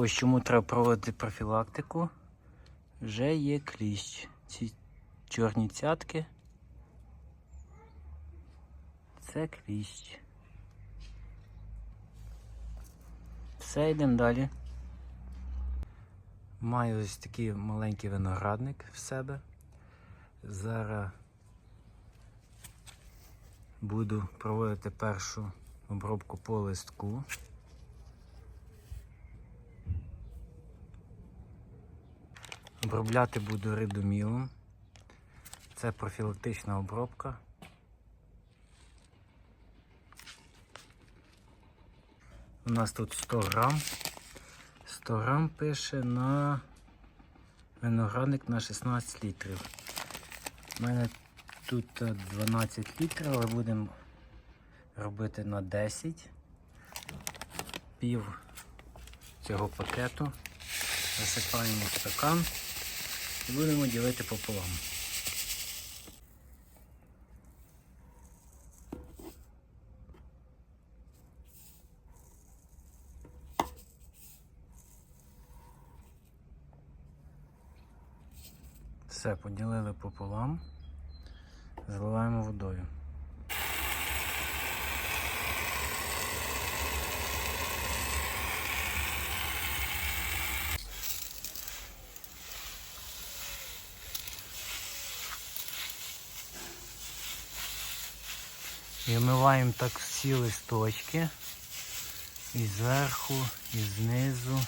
Ось чому треба проводити профілактику. Вже є кліщ. Ці чорні цятки. Це кліщ. Все, йдемо далі. Маю ось такий маленький виноградник в себе. Зараз буду проводити першу обробку по листку. Обробляти буду ридомілом. Це профілактична обробка. У нас тут 100 грам. 100 грам пише на виноградник на 16 літрів. У мене тут е, 12 літрів, але будемо робити на 10. Пів цього пакету. Висипаємо в стакан і будемо ділити пополам. Все, поділили пополам, заливаємо водою. І омиваємо так всі листочки. І зверху, і знизу.